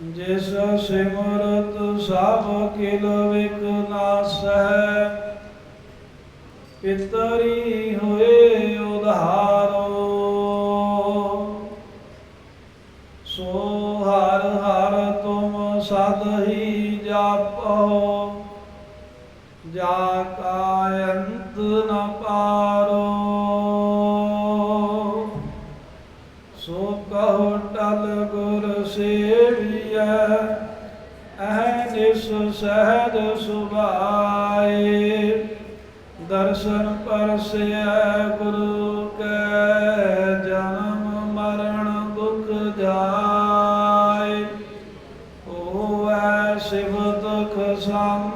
ਜਿਸ ਸਿਮਰਤ ਸਭ ਕਿਲ ਵਿਕ ਨਾਸੈ ਪਿਤਰੀ ਹੋਏ ਉਧਾਰੋ। ਸੋ ਹਰ ਹਰ ਤੁਮ ਸਦ ਹੀ ਜਾਪੋ, ਜਾ ਕਾ ਅੰਤ ਨ ਪਾਰੋ। ਸੋ ਕਹੋ ਟਲ ਗੁਰ ਸੇਵੀਐ, ਅਹ ਨਿਸ ਸਹਿਜ ਸੁਭਾਏ। ਦਰਸ਼ਨ ਪਰਸਿਐ ਗੁਰੂ ਕੈ, ਜਨਮ ਮਰਨ ਦੁਖ ਜਾਏ। ਹੋਵੈ ਸਿਵ ਦੁਖ ਸਮ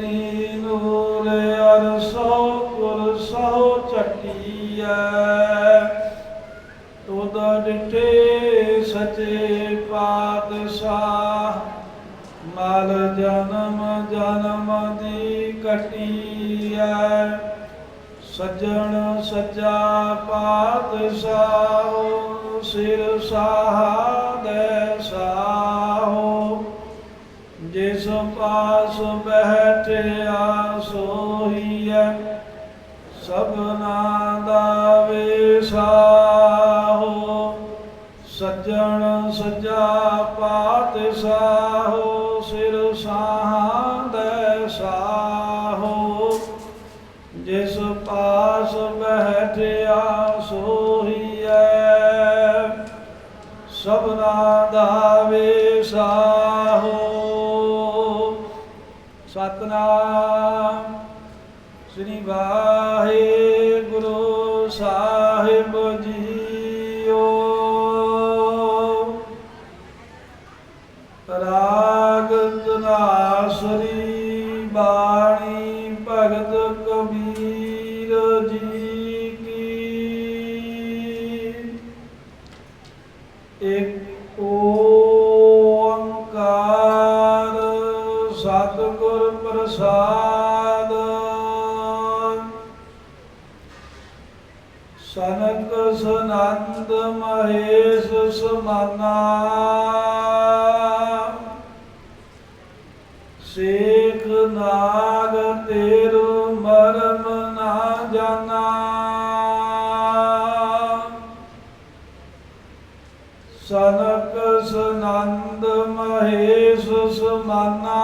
ਦੀਨੂਰ, ਅਰਸੋ ਗੁਰ ਚਟੀਐ। ਤੁਧ ਡਿਠੇ ਸਚੇ ਪਾਤਸ਼ਾਹ। ਮਲ ਜਨਮ ਜਨਮ ਦੀ ਕਟੀਐ ਸੱਜਣ ਸੱਜਾ ਪਾਤਸ਼ਾਹ, ਸਿਰ ਸਾਹਦੇ ਸਾਹੋ। ਜਿਸ ਪਾਸ ਬੈਠਿਆ ਸੋਹੀਐ ਸਭਨਾ ਦਾ ਵਿਸਾਹੋ ਸੱਜਣ ਸੱਜਾ ਪਾਤਸ਼ਾਹੋ, ਸਿਰ ਸਾਹਦੇ ਸਾਹੋ। ਜਿਸ ਪਾਸ ਬਹਿਠਿਆ ਸੋਹੀਐ, ਸਭਨਾ ਦਾ ਵਿਸਾਹੋ। ਸਤਨਾਮ ਸ੍ਰੀ ਵਾਹਿਗੁਰੂ ਸਾਹਿਬ ਜੀਓ। ਤਨਾਸਰੀ ਬਾਣੀ ਭਗਤ ਕਬੀਰ ਜੀ ਕੀ। ਇੱਕ ਓੰਕਾਰ ਸਤਿਗੁਰ ਪ੍ਰਸਾਦ। ਸਨਕ ਸਨੰਦ ਮਹੇਸ਼ ਸਮਾਨਾ। ਨਾ ਸਨਕ ਸੁਨੰਦ ਮਹੇਸ਼ ਸਮਾਨਾ।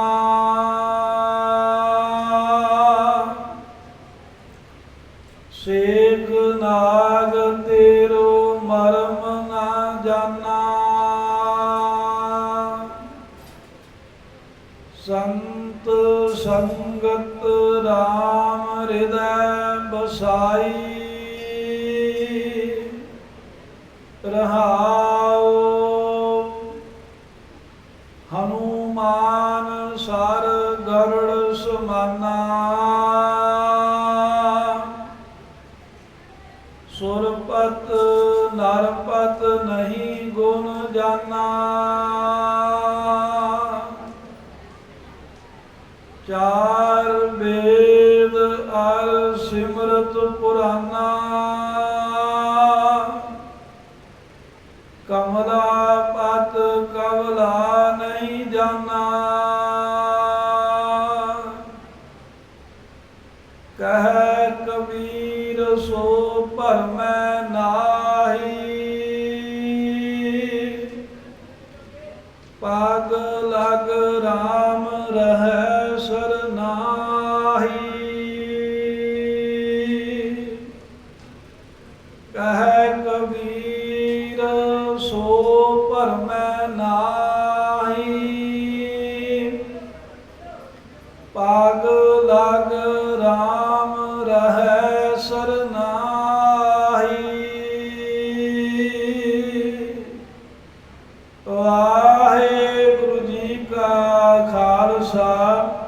ਸੇਖ ਨਾਗ ਤੇਰ ਸੰਗਤ ਰਾਮ ਹਿਰਦੈ ਬਸਾਈ ਰਹਾਉ ਚਾਰ ਵੇਦ ਅਰ ਸਿਮਰਤ ਪੁਰਾਨਾ। ਕਮਲਾ ਪਤ ਕਵਲਾ ਨਹੀਂ ਜਾਣਾ। ਕਹਿ ਕਬੀਰ ਸੋ ਭਰਮੈ ਨਾਹੀ। ਕਹੈ ਕਬੀਰ, ਸੋ ਪਰਮੈ ਨਾਹੀ। ਪਾਗ ਲਗ RAM ਰਹੈ ਸਰਨਾਹੀ। ਵਾਹਿਗੁਰੂ ਜੀ ਕਾ ਖਾਲਸਾ।